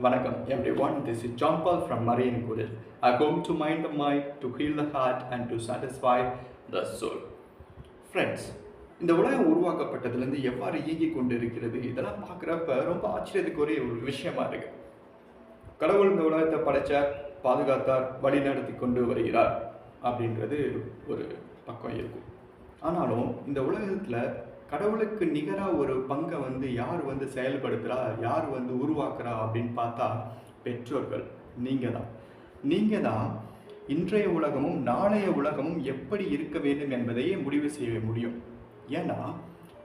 வணக்கம் everyone, this is John Paul from Marian குரல் I come to mind the my to heal the heart and to satisfy the soul friends இந்த உலகம் உருவாக்கப்பட்டதுலேருந்து எவ்வாறு இயங்கி கொண்டு இருக்கிறது இதெல்லாம் பார்க்குறப்ப ரொம்ப ஆச்சரியத்துக்குரிய ஒரு விஷயமா இருக்கு. கடவுள் இந்த உலகத்தை படைத்தார் பாதுகாத்தார் வழி நடத்தி கொண்டு வருகிறார் அப்படின்றது ஒரு பக்கம் இருக்கும். ஆனாலும் இந்த உலகத்தில் கடவுளுக்கு நிகராக ஒரு பங்கை வந்து யார் வந்து செயல்படுத்துகிறா யார் வந்து உருவாக்குறா அப்படின்னு பார்த்தா பெற்றோர்கள். நீங்கள் தான் நீங்கள் தான் இன்றைய உலகமும் நாளைய உலகமும் எப்படி இருக்க வேண்டும் என்பதையே முடிவு செய்ய முடியும். ஏன்னா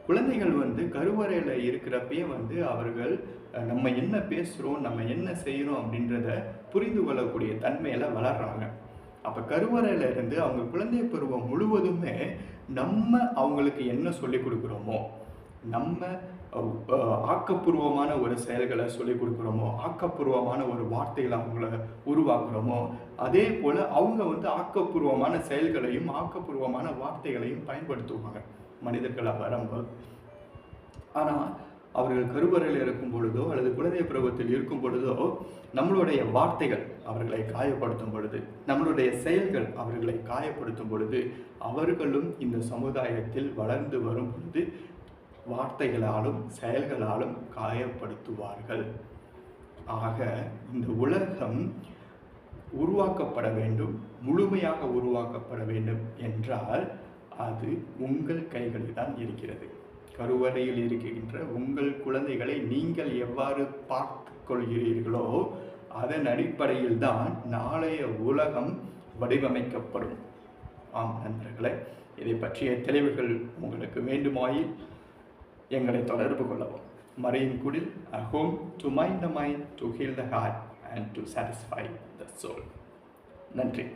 குழந்தைகள் வந்து கருவறையில் இருக்கிறப்பயே வந்து அவர்கள் நம்ம என்ன பேசுகிறோம் நம்ம என்ன செய்கிறோம் அப்படின்றத புரிந்து கொள்ளக்கூடிய தன்மையில் வளர்கிறாங்க அப்போ கருவறையிலேருந்து அவங்க குழந்தை பருவம் முழுவதுமே நம்ம அவங்களுக்கு என்ன சொல்லி கொடுக்குறோமோ நம்ம ஆக்கப்பூர்வமான ஒரு செயல்களை சொல்லி கொடுக்குறோமோ ஆக்கப்பூர்வமான ஒரு வார்த்தைகளை அவங்கள உருவாக்குறோமோ அதே போல் அவங்க வந்து ஆக்கப்பூர்வமான செயல்களையும் ஆக்கப்பூர்வமான வார்த்தைகளையும் பயன்படுத்துவாங்க. மனிதர்களாக வரும்போது. ஆனால் அவர்கள் கருவறையில் இருக்கும் பொழுதோ அல்லது குழந்தை பருவத்தில் இருக்கும் பொழுதோ நம்மளுடைய வார்த்தைகள் அவர்களை காயப்படுத்தும் பொழுது நம்மளுடைய செயல்கள் அவர்களை காயப்படுத்தும் பொழுது அவர்களும் இந்த சமுதாயத்தில் வளர்ந்து வரும் பொழுது வார்த்தைகளாலும் செயல்களாலும் காயப்படுத்துவார்கள். ஆக இந்த உலகம் உருவாக்கப்பட வேண்டும் முழுமையாக உருவாக்கப்பட வேண்டும் என்றால் அது உங்கள் கைகளில் தான் இருக்கிறது. கருவறையில் இருக்கின்ற உங்கள் குழந்தைகளை நீங்கள் எவ்வாறு பார்த்து கொள்கிறீர்களோ அதன் அடிப்படையில் தான் நாளைய உலகம் வடிவமைக்கப்படும். ஆம் நண்பர்களே இதை பற்றிய தெளிவுகள் உங்களுக்கு வேண்டுமாயில் எங்களை தொடர்பு கொள்ளவும். மறையின் குடில் a home to mind the mind to heal the heart and to satisfy the soul நன்றி.